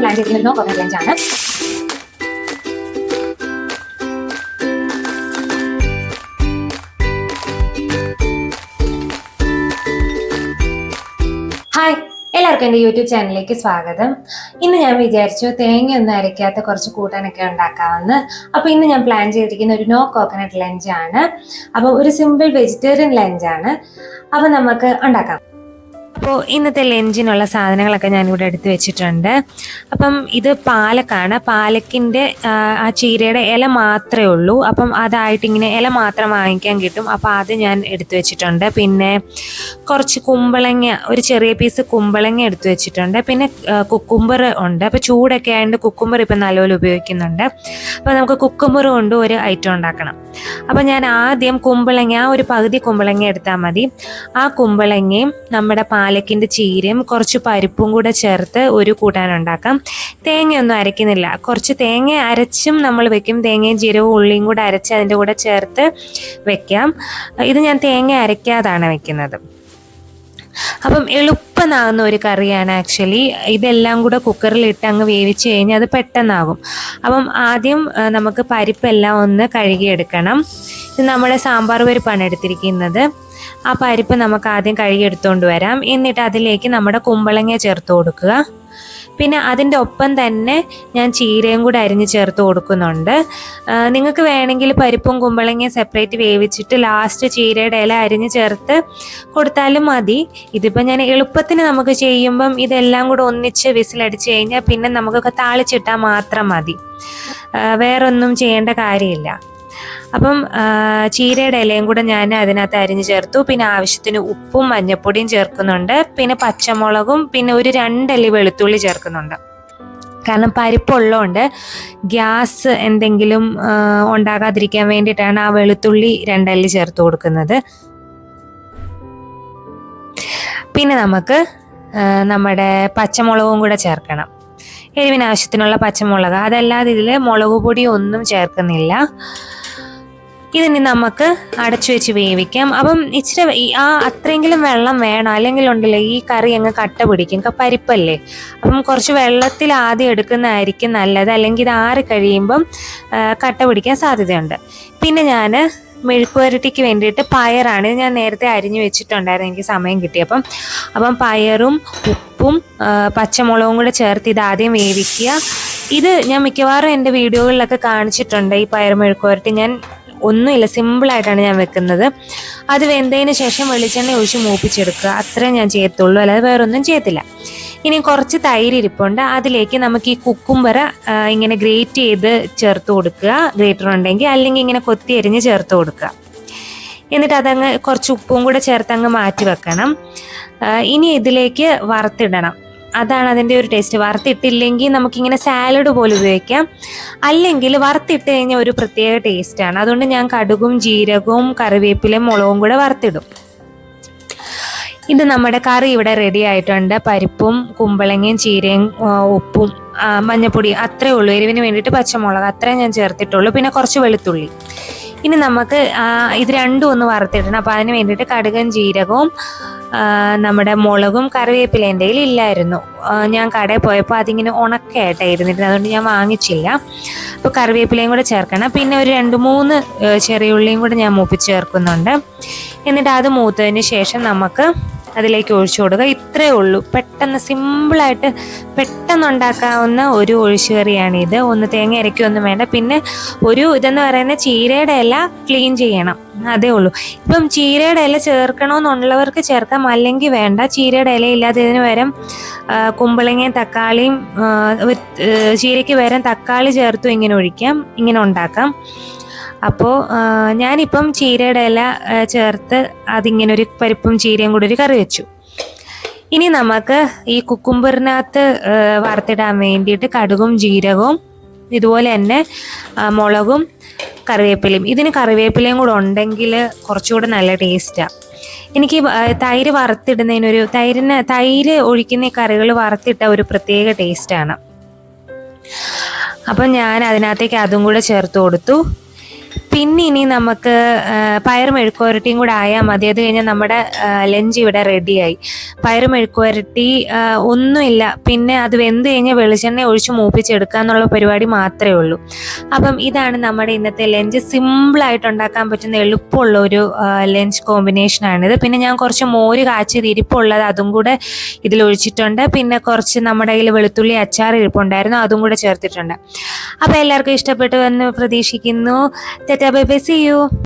Plan ചെയ്തിരുന്ന coconut lunch ആണ്. Hi എല്ലാവർക്കും എന്റെ യൂട്യൂബ് ചാനലിലേക്ക് സ്വാഗതം. ഇന്ന് ഞാൻ വിചാരിച്ചു തേങ്ങ ഒന്നും അരയ്ക്കാത്ത കുറച്ച് കൂട്ടാനൊക്കെ ഉണ്ടാക്കാമെന്ന്. അപ്പോൾ ഇന്ന് ഞാൻ പ്ലാൻ ചെയ്തിരിക്കുന്ന ഒരു നോ കോക്കനട്ട് ലഞ്ചാണ് അപ്പോൾ ഒരു സിമ്പിൾ വെജിറ്റേറിയൻ ലഞ്ചാണ് അപ്പോൾ നമുക്ക് ഉണ്ടാക്കാം. അപ്പോൾ ഇന്നത്തെ ലഞ്ചിനുള്ള സാധനങ്ങളൊക്കെ ഞാനിവിടെ എടുത്തു വെച്ചിട്ടുണ്ട്. അപ്പം ഇത് പാലക്കാണ്. പാലക്കിന്റെ ആ ചീരയുടെ ഇല മാത്രമേ ഉള്ളൂ. അപ്പം അതായിട്ട് ഇങ്ങനെ ഇല മാത്രം വാങ്ങിക്കാൻ കിട്ടും. അപ്പോൾ അത് ഞാൻ എടുത്തു വെച്ചിട്ടുണ്ട്. പിന്നെ കുറച്ച് കുമ്പളങ്ങ ഒരു ചെറിയ പീസ് കുമ്പളങ്ങ എടുത്തു വെച്ചിട്ടുണ്ട്. പിന്നെ കുക്കുംബർ ഉണ്ട്. അപ്പോൾ ചൂടൊക്കെ ആയതുകൊണ്ട് കുക്കുംബർ ഇപ്പം നല്ലപോലെ ഉപയോഗിക്കുന്നുണ്ട്. അപ്പോൾ നമുക്ക് കുക്കുംബർ കൊണ്ട് ഒരു ഐറ്റം ഉണ്ടാക്കണം. അപ്പോൾ ഞാൻ ആദ്യം കുമ്പളങ്ങ ഒരു പകുതി കുമ്പളങ്ങ എടുത്താൽ മതി. ആ കുമ്പളങ്ങയും നമ്മുടെ പാലക്കിന്റെ ചീരയും കുറച്ച് പരിപ്പും കൂടെ ചേർത്ത് ഒരു കൂട്ടാൻ ഉണ്ടാക്കാം. തേങ്ങയൊന്നും അരയ്ക്കുന്നില്ല. കുറച്ച് തേങ്ങ അരച്ചും നമ്മൾ വെക്കും. തേങ്ങയും ചീരവും ഉള്ളിയും കൂടെ അരച്ച് അതിന്റെ കൂടെ ചേർത്ത് വെക്കാം. ഇത് ഞാൻ തേങ്ങ അരയ്ക്കാതാണ് വെക്കുന്നത്. അപ്പം എളുപ്പനാകുന്ന ഒരു കറിയാണ് ആക്ച്വലി. ഇതെല്ലാം കൂടെ കുക്കറിൽ ഇട്ട് അങ്ങ് വേവിച്ച് കഴിഞ്ഞാൽ അത് പെട്ടെന്നാകും. അപ്പം ആദ്യം നമുക്ക് പരിപ്പെല്ലാം ഒന്ന് കഴുകിയെടുക്കണം. ഇത് നമ്മുടെ സാമ്പാർ പരിപ്പാണ് എടുത്തിരിക്കുന്നത്. ആ പരിപ്പ് നമുക്ക് ആദ്യം കഴുകിയെടുത്തുകൊണ്ട് വരാം. എന്നിട്ട് അതിലേക്ക് നമ്മുടെ കുമ്പളങ്ങ ചേർത്ത് കൊടുക്കുക. പിന്നെ അതിന്റെ ഒപ്പം തന്നെ ഞാൻ ചീരയും കൂടെ അരിഞ്ഞ് ചേർത്ത് കൊടുക്കുന്നുണ്ട്. നിങ്ങൾക്ക് വേണമെങ്കിൽ പരിപ്പും കുമ്പളങ്ങയും സെപ്പറേറ്റ് വേവിച്ചിട്ട് ലാസ്റ്റ് ചീരയുടെ ഇല അരിഞ്ഞ് ചേർത്ത് കൊടുത്താലും മതി. ഇതിപ്പോൾ ഞാൻ എളുപ്പത്തിന് നമുക്ക് ചെയ്യുമ്പം ഇതെല്ലാം കൂടെ ഒന്നിച്ച് വിസിലടിച്ച് കഴിഞ്ഞാൽ പിന്നെ നമുക്കൊക്കെ താളിച്ചിട്ടാൽ മാത്രം മതി. വേറൊന്നും ചെയ്യേണ്ട കാര്യമില്ല. അപ്പം ചീരയുടെ ഇലയും കൂടെ ഞാൻ അതിനകത്ത് അരിഞ്ഞ് ചേർത്തു. പിന്നെ ആവശ്യത്തിന് ഉപ്പും മഞ്ഞപ്പൊടിയും ചേർക്കുന്നുണ്ട്. പിന്നെ പച്ചമുളകും പിന്നെ ഒരു രണ്ടല്ലി വെളുത്തുള്ളി ചേർക്കുന്നുണ്ട്. കാരണം പരിപ്പുള്ളതുകൊണ്ട് ഗ്യാസ് എന്തെങ്കിലും ഉണ്ടാകാതിരിക്കാൻ വേണ്ടിയിട്ടാണ് ആ വെളുത്തുള്ളി രണ്ടല്ലി ചേർത്ത് കൊടുക്കുന്നത്. പിന്നെ നമുക്ക് നമ്മുടെ പച്ചമുളകും കൂടെ ചേർക്കണം. എരിവിന് ആവശ്യത്തിനുള്ള പച്ചമുളക്. അതല്ലാതെ ഇതിൽ മുളക് പൊടി ഒന്നും ചേർക്കുന്നില്ല. ഇതിനി നമുക്ക് അടച്ചു വെച്ച് വേവിക്കാം. അപ്പം ഇച്ചിരി ആ അത്രയെങ്കിലും വെള്ളം വേണം. അല്ലെങ്കിൽ ഉണ്ടല്ലോ ഈ കറി അങ്ങ് കട്ട പിടിക്കും. പരിപ്പല്ലേ? അപ്പം കുറച്ച് വെള്ളത്തിൽ ആദ്യം എടുക്കുന്നതായിരിക്കും നല്ലത്. അല്ലെങ്കിൽ ഇത് ആറി കഴിയുമ്പം കട്ട പിടിക്കാൻ സാധ്യതയുണ്ട്. പിന്നെ ഞാൻ മെഴുക്കുവരട്ടിക്ക് വേണ്ടിയിട്ട് പയറാണ് ഞാൻ നേരത്തെ അരിഞ്ഞു വെച്ചിട്ടുണ്ടായിരുന്നു. എനിക്ക് സമയം കിട്ടിയപ്പം അപ്പം പയറും ഉപ്പും പച്ചമുളകും കൂടെ ചേർത്ത് ഇത് ആദ്യം വേവിക്കുക. ഇത് ഞാൻ മിക്കവാറും എന്റെ വീഡിയോകളിലൊക്കെ കാണിച്ചിട്ടുണ്ട് ഈ പയർ മെഴുക്കുവരട്ടി. ഞാൻ ഒന്നുമില്ല. സിമ്പിളായിട്ടാണ് ഞാൻ വെക്കുന്നത്. അത് വെന്തതിന് ശേഷം വെളിച്ചെണ്ണ ഒഴിച്ച് മൂപ്പിച്ചെടുക്കുക. അത്രേ ഞാൻ ചെയ്യത്തുള്ളൂ. അല്ലാതെ വേറൊന്നും ചെയ്യത്തില്ല. ഇനി കുറച്ച് തൈര് ഇരിപ്പുണ്ട്. അതിലേക്ക് നമുക്ക് ഈ കുക്കുംബറ ഇങ്ങനെ ഗ്രേറ്റ് ചെയ്ത് ചേർത്ത് കൊടുക്കുക. ഗ്രേറ്റർ ഉണ്ടെങ്കിൽ അല്ലെങ്കിൽ ഇങ്ങനെ കൊത്തി എരിഞ്ഞ് ചേർത്ത് കൊടുക്കുക. എന്നിട്ട് അതങ്ങ് കുറച്ച് ഉപ്പും കൂടെ ചേർത്ത് അങ്ങ് മാറ്റി വെക്കണം. ഇനി ഇതിലേക്ക് വറുത്തിടണം. അതാണ് അതിന്റെ ഒരു ടേസ്റ്റ്. വറുത്തിട്ടില്ലെങ്കിൽ നമുക്കിങ്ങനെ സാലഡ് പോലെ ഉപയോഗിക്കാം. അല്ലെങ്കിൽ വറുത്തിട്ട് കഴിഞ്ഞാൽ ഒരു പ്രത്യേക ടേസ്റ്റാണ് അതുകൊണ്ട് ഞാൻ കടുകും ജീരകവും കറിവേപ്പിലയും മുളകും കൂടെ വറുത്തിടും. ഇത് നമ്മുടെ കറി ഇവിടെ റെഡി ആയിട്ടുണ്ട്. പരിപ്പും കുമ്പളങ്ങയും ചീരയും ഉപ്പും മഞ്ഞപ്പൊടി അത്രേ ഉള്ളൂ. എരിവിന് വേണ്ടിയിട്ട് പച്ചമുളക് അത്രേ ഞാൻ ചേർത്തിട്ടുള്ളൂ. പിന്നെ കുറച്ച് വെളുത്തുള്ളി. ഇനി നമുക്ക് ഇത് രണ്ടും ഒന്ന് വറുത്തിടണം. അപ്പോൾ അതിന് വേണ്ടിയിട്ട് കടുകും ജീരകവും നമ്മുടെ മുളകും കറിവേപ്പില എന്റെ കയ്യിൽ ഇല്ലായിരുന്നു ഞാൻ കടയിൽ പോയപ്പോൾ അതിങ്ങനെ ഉണക്കയായിട്ടാണ് അതുകൊണ്ട് ഞാൻ വാങ്ങിച്ചില്ല. അപ്പോൾ കറിവേപ്പിലയും കൂടെ ചേർക്കണം. പിന്നെ ഒരു രണ്ട് മൂന്ന് ചെറിയ ഉള്ളിയും കൂടെ ഞാൻ മൂപ്പിച്ച് ചേർക്കുന്നുണ്ട്. എന്നിട്ട് അത് മൂത്തതിന് ശേഷം നമുക്ക് അതിലേക്ക് ഒഴിച്ചു കൊടുക്കുക. ഇത്രയേ ഉള്ളൂ. പെട്ടെന്ന് സിമ്പിളായിട്ട് പെട്ടെന്ന് ഉണ്ടാക്കാവുന്ന ഒരു ഒഴിച്ചുകറിയാണ് ഇത്. ഒന്ന് തേങ്ങ ഇരയ്ക്കൊന്നും വേണ്ട. പിന്നെ ഒരു ഇതെന്ന് പറയുന്ന ചീരയുടെ ഇല ക്ലീൻ ചെയ്യണം. അതേ ഉള്ളൂ. ഇപ്പം ചീരയുടെ ഇല ചേർക്കണമെന്നുള്ളവർക്ക് ചേർക്കാം. അല്ലെങ്കിൽ വേണ്ട. ചീരയുടെ ഇല ഇല്ലാത്തതിന് പകരം കുമ്പളങ്ങയും തക്കാളിയും ചീരയ്ക്ക് പകരം തക്കാളി ചേർത്തും ഇങ്ങനെ ഒഴിക്കാം. ഇങ്ങനെ ഉണ്ടാക്കാം. അപ്പോൾ ഞാനിപ്പം ചീരയുടെ ഇല ചേർത്ത് അതിങ്ങനെ ഒരു പരിപ്പും ചീരയും കൂടി ഒരു കറി വെച്ചു. ഇനി നമുക്ക് ഈ കുക്കുംബറിനകത്ത് വറുത്തിടാൻ വേണ്ടിയിട്ട് കടുകും ജീരകവും ഇതുപോലെ തന്നെ മുളകും കറിവേപ്പിലയും. ഇതിന് കറിവേപ്പിലയും കൂടെ ഉണ്ടെങ്കിൽ കുറച്ചുകൂടെ നല്ല ടേസ്റ്റാണ് എനിക്ക് തൈര് വറുത്തിടുന്നതിനൊരു തൈരിന് തൈര് ഒഴിക്കുന്ന കറികൾ വറുത്തിട്ട ഒരു പ്രത്യേക ടേസ്റ്റാണ്. അപ്പം ഞാൻ അതിനകത്തേക്ക് അതും കൂടെ ചേർത്ത് കൊടുത്തു. പിന്നെ ഇനി നമുക്ക് പയർ മെഴുക്കുവരട്ടിയും കൂടെ ആയാൽ മതി. അത് കഴിഞ്ഞാൽ നമ്മുടെ ലഞ്ച് ഇവിടെ റെഡിയായി. പയർ മെഴുക്കുവരട്ടി ഒന്നുമില്ല. പിന്നെ അത് വെന്ത് കഴിഞ്ഞാൽ വെളിച്ചെണ്ണ ഒഴിച്ച് മൂപ്പിച്ചെടുക്കുക എന്നുള്ള പരിപാടി മാത്രമേ ഉള്ളൂ. അപ്പം ഇതാണ് നമ്മുടെ ഇന്നത്തെ ലഞ്ച്. സിമ്പിളായിട്ട് ഉണ്ടാക്കാൻ പറ്റുന്ന എളുപ്പമുള്ള ഒരു ലഞ്ച് കോമ്പിനേഷനാണിത് പിന്നെ ഞാൻ കുറച്ച് മോര് കാച്ചിയത് ഇരിപ്പുള്ളത് അതും കൂടെ ഇതിൽ ഒഴിച്ചിട്ടുണ്ട്. പിന്നെ കുറച്ച് നമ്മുടെ കയ്യിൽ വെളുത്തുള്ളി അച്ചാർ ഇരിപ്പുണ്ടായിരുന്നു അതും കൂടെ ചേർത്തിട്ടുണ്ട്. അപ്പോൾ എല്ലാവർക്കും ഇഷ്ടപ്പെട്ടു എന്ന് പ്രതീക്ഷിക്കുന്നു. later. Bye bye. See you.